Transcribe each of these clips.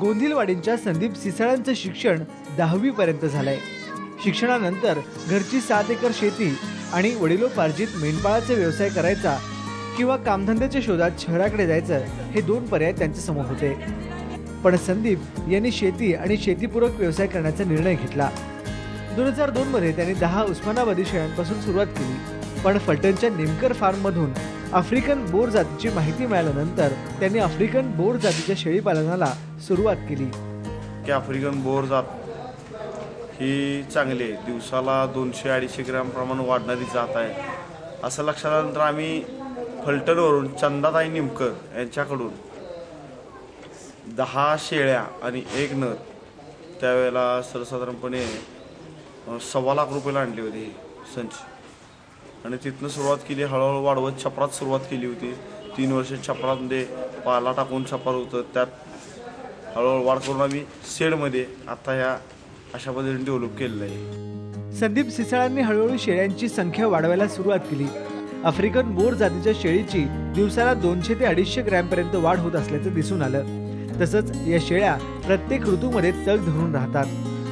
गोंदिलवाडींच्या संदीप सिसाळांचं शिक्षण दहावी पर्यंत झालंय. शिक्षणानंतर घरची सात एकर शेती आणि वडिलोपार्जित मेंढपाळाचा व्यवसाय करायचा किंवा कामधंद्याच्या शोधात शहराकडे जायचं हे दोन पर्याय त्यांच्यासमोर होते. पण संदीप यांनी शेती आणि शेतीपूरक व्यवसाय करण्याचा निर्णय घेतला. दोन हजार दोन मध्ये त्यांनी दहा उस्मानाबादी शेळ्यांपासून सुरुवात केली. पण फलटणच्या नेमकर फार्म मधून आफ्रिकन बोर जातीची माहिती मिळाल्यानंतर त्यांनी आफ्रिकन बोर जातीच्या शेळी पालनाला सुरुवात केली. की आफ्रिकन बोर जात ही चांगली आहे. दिवसाला दोनशे अडीचशे ग्रॅम प्रमाण वाढणारी जात आहे. असं लक्षात आल्यानंतर आम्ही फलटणवरून चंदाताई निमकर यांच्याकडून दहा शेळ्या आणि एक नर त्यावेळेला सर्वसाधारणपणे सव्वा लाख रुपयाला आणली होती ही संच. आणि तिथनं सुरुवात केली हळूहळू वाढवत छपरात सुरुवात केली होती. तीन वर्ष छपरामध्ये पाला टाकून छपर होतं. त्यात हळूहळू वाढ करून आम्ही शेडमध्ये आता ह्या अशा पद्धतीने डेव्हलप केलेलं आहे. संदीप सिसाळांनी हळूहळू शेळ्यांची संख्या वाढवायला सुरुवात केली. आफ्रिकन बोर जातीच्या शेळीची दिवसाला दोनशे ते अडीचशे ग्रॅमपर्यंत वाढ होत असल्याचं दिसून आलं. तसंच या शेळ्या प्रत्येक ऋतूमध्ये तग धरून राहतात.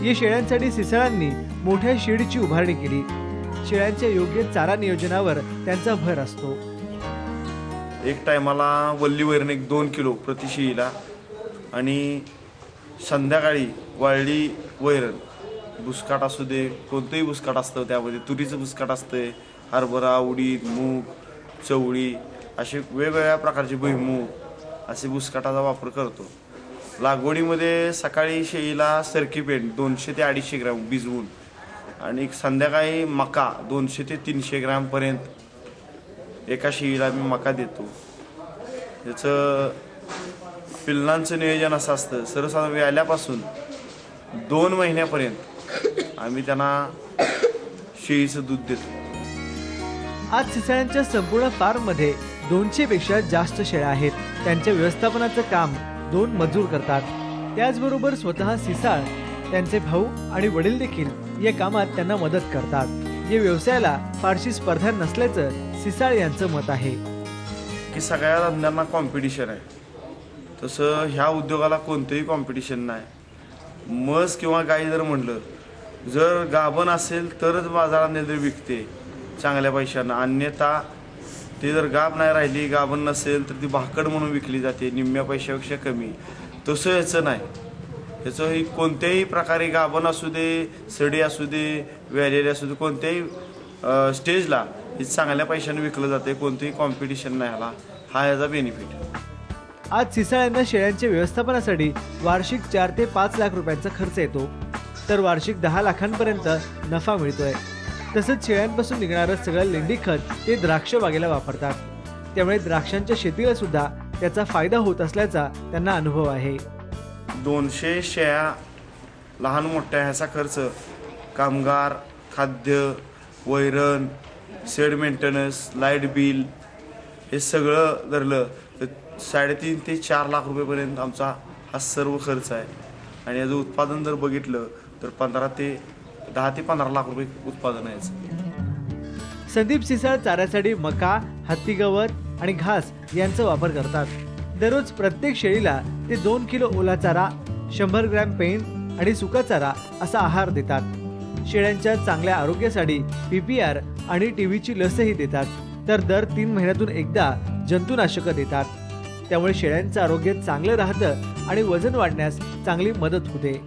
या शेळ्यांसाठी सिसाळांनी मोठ्या शेडची उभारणी केली. शेळ्यांच्या योग्य चारा नियोजनावर त्यांचा भर असतो. एक टायमाला वल्ली वैरण एक दोन किलो प्रति शेळीला आणि संध्याकाळी वाळली वैरण. बुसकाट असू दे कोणतंही बुसकाट असतं त्यामध्ये. तुरीचं बुसकाट असतंय हरभरा उडीद मूग चवळी असे वेगवेगळ्या प्रकारचे भुईमूग असे बुसकाटाचा वापर करतो. लागवडीमध्ये सकाळी शेळीला सरकी पेंट दोनशे ते अडीचशे ग्रॅम भिजवून आणि संध्याकाळी मका दोनशे ते तीनशे ग्रॅमपर्यंत एका शेळीला मी मका देतो. त्याचं पिल्लांचं नियोजन असं असतं सर्वसाधारण आल्यापासून दोन महिन्यापर्यंत आम्ही त्यांना शेळीचं दूध देतो. आज सिसाळ्यांच्या संपूर्ण फार्ममध्ये दोनशे पेक्षा जास्त शेळ्या आहेत. त्यांच्या व्यवस्थापनाचं काम दोन मजूर करतात. त्याचबरोबर स्वतः सिसाळ त्यांचे भाऊ आणि वडील देखील या कामात त्यांना मदत करतात. या व्यवसायाला फारशी स्पर्धा नसल्याचं सिसाळ यांचं मत आहे. की सगळ्या धंद्यांना कॉम्पिटिशन आहे. तसं ह्या उद्योगाला कोणतंही कॉम्पिटिशन नाही. म्हस किंवा गाई जर म्हणलं जर गाभण असेल तरच बाजारात जर विकते चांगल्या पैशानं. अन्यथा ते जर गाभ नाही राहिली गाभण नसेल तर ती भाकड म्हणून विकली जाते निम्म्या पैशापेक्षा कमी. तसं याचं नाही. त्याचंही कोणत्याही प्रकारे गाभण असू दे सडी असू दे व्हॅलेरी असू दे कोणत्याही स्टेजला हे चांगल्या पैशाने विकलं जाते कोणतंही कॉम्पिटिशन नाही ह्याला. हा याचा बेनिफिट आज सिसाळ यांना शेळ्यांच्या व्यवस्थापनासाठी वार्षिक चार ते पाच लाख रुपयांचा खर्च येतो. तर वार्षिक दहा लाखांपर्यंत नफा मिळतोय. तसंच शेळ्यांपासून निघणारं सगळं लेंडी खत ते द्राक्ष बागेला वापरतात. त्यामुळे द्राक्षांच्या शेतीला सुद्धा त्याचा फायदा होत असल्याचा त्यांना अनुभव आहे. दोनशे शेळ्या लहान मोठ्या ह्याचा खर्च. कामगार खाद्य वैरण सेड मेंटेनन्स लाइट बिल हे सगळं धरलं तर साडेतीन ते चार लाख रुपयेपर्यंत आमचा हा सर्व खर्च आहे. आणि याचं उत्पादन जर बघितलं तर पंधरा ते दहा ते पंधरा लाख रुपये उत्पादन आहे संदीप सिसाळ चाऱ्यासाठी मका हत्ती गवत आणि घास यांचा वापर करतात. दररोज प्रत्येक शेळीला ते दोन किलो ओला चारा शंभर ग्रॅम पेन आणि सुका चारा असा आहार देतात. शेळ्यांच्या चांगल्या आरोग्यासाठी पीपीआर आणि टीव्हीची लसही देतात. तर दर तीन महिन्यातून एकदा जंतुनाशकं देतात. त्यामुळे शेळ्यांचं आरोग्य चांगलं राहतं आणि वजन वाढण्यास चांगली मदत होते.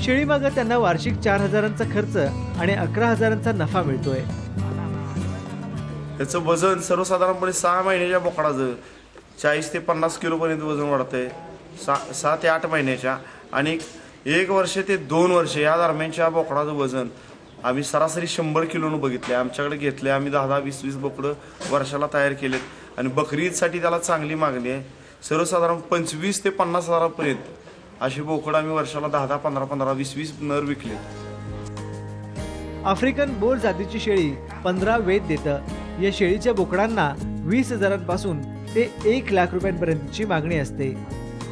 शेळीमागं त्यांना वार्षिक चार हजारांचा खर्च आणि अकरा हजारांचा नफा मिळतोय. त्याचं वजन सर्वसाधारणपणे सहा महिन्याच्या बोकडाचं. चाळीस ते पन्नास किलोपर्यंत वजन वाढतंय. सा सहा ते आठ महिन्याच्या आणि एक वर्ष ते दोन वर्ष या दरम्यानच्या बोकडाचं वजन आम्ही सरासरी शंभर किलोनं बघितले आमच्याकडे घेतले आम्ही दहा दहा वीस वीस बोकडं वर्षाला तयार केलेत. आणि बकरी ईदसाठी त्याला चांगली मागणी आहे. सर्वसाधारण पंचवीस ते पन्नास हजारापर्यंत अशी बोकडं आम्ही वर्षाला दहा दहा पंधरा पंधरा वीस वीस नर विकलेत. आफ्रिकन बोर जातीची शेळी पंधरा वेद देतं. या शेळीच्या बोकडांना वीस हजारांपासून ते एक लाख रुपयांपर्यंतची मागणी असते.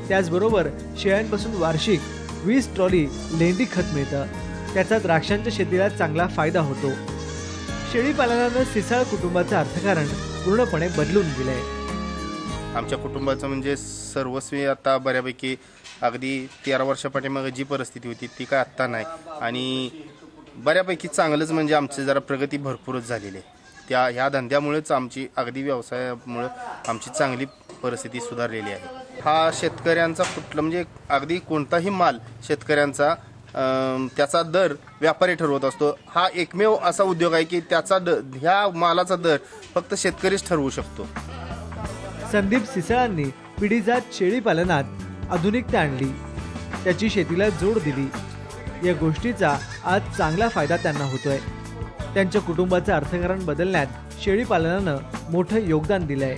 त्याचबरोबर शेळ्यांपासून वार्षिक वीस ट्रॉली लेंडी खत मिळतं. त्याचा द्राक्षांच्या शेतीला चांगला फायदा होतो. शेळीपालनानं सिसाळ कुटुंबाचं अर्थकारण पूर्णपणे बदलून गेलंय. आमच्या कुटुंबाचं म्हणजे सर्वस्वी आता बऱ्यापैकी अगदी तेरा वर्षापाठीमागे जी परिस्थिती होती ती काय आत्ता नाही. आणि बऱ्यापैकी चांगलंच म्हणजे आमची जरा प्रगती भरपूरच झालेली आहे. त्या ह्या धंद्यामुळेच आमची अगदी व्यवसायामुळं आमची चांगली परिस्थिती सुधारलेली आहे. हा शेतकऱ्यांचा कुठलं म्हणजे अगदी कोणताही माल शेतकऱ्यांचा त्याचा दर व्यापारी ठरवत असतो. हा एकमेव असा उद्योग आहे की त्याचा द ह्या मालाचा दर फक्त शेतकरीच ठरवू शकतो. संदीप सिसळांनी पिढीजात शेळी पालनात आधुनिकता आणली त्याची शेतीला जोड दिली. या गोष्टीचा आज चांगला फायदा त्यांना होतोय. त्यांच्या कुटुंबाचं अर्थकारण बदलण्यात शेळी पालनानं मोठं योगदान दिलंय.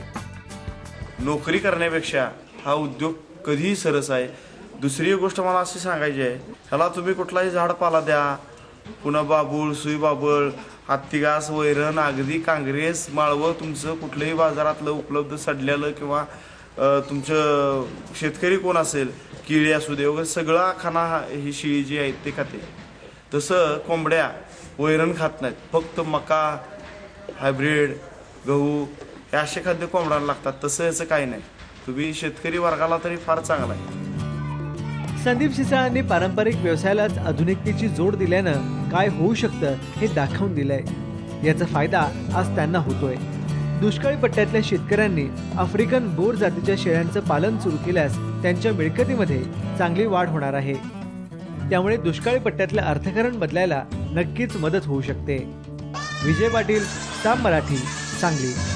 नोकरी करण्यापेक्षा हा उद्योग कधीही सरस आहे. दुसरी गोष्ट मला अशी सांगायची आहे ह्याला तुम्ही कुठलाही झाडपाला द्या. पुन्हा बाबूळ सुईबाबळ हत्तीगास हत्तीघास वैरण अगदी काँग्रेस माळवं तुमचं कुठलंही बाजारातलं उपलब्ध सडलेलं किंवा तुमचं शेतकरी कोण असेल किळी असू दे वगैरे सगळा खाना ही शिळी जी आहे ते खाते. तसं कोंबड्या वैरण खात नाहीत. फक्त मका हायब्रीड गहू हे असे खाद्य कोंबड्याला लागतात. तसं याचं काही नाही. तुम्ही शेतकरी वर्गाला तरी फार चांगला आहे. संदीप शिसाळांनी पारंपरिक व्यवसायालाच आधुनिकतेची जोड दिल्यानं काय होऊ शकतं हे दाखवून दिलंय. याचा फायदा आज त्यांना होतोय. दुष्काळी पट्ट्यातल्या शेतकऱ्यांनी आफ्रिकन बोर जातीच्या शेळ्यांचं पालन सुरू केल्यास त्यांच्या मिळकतीमध्ये चांगली वाढ होणार आहे. त्यामुळे दुष्काळी पट्ट्यातलं अर्थकारण बदलायला नक्कीच मदत होऊ शकते. विजय पाटील साम मराठी सांगली.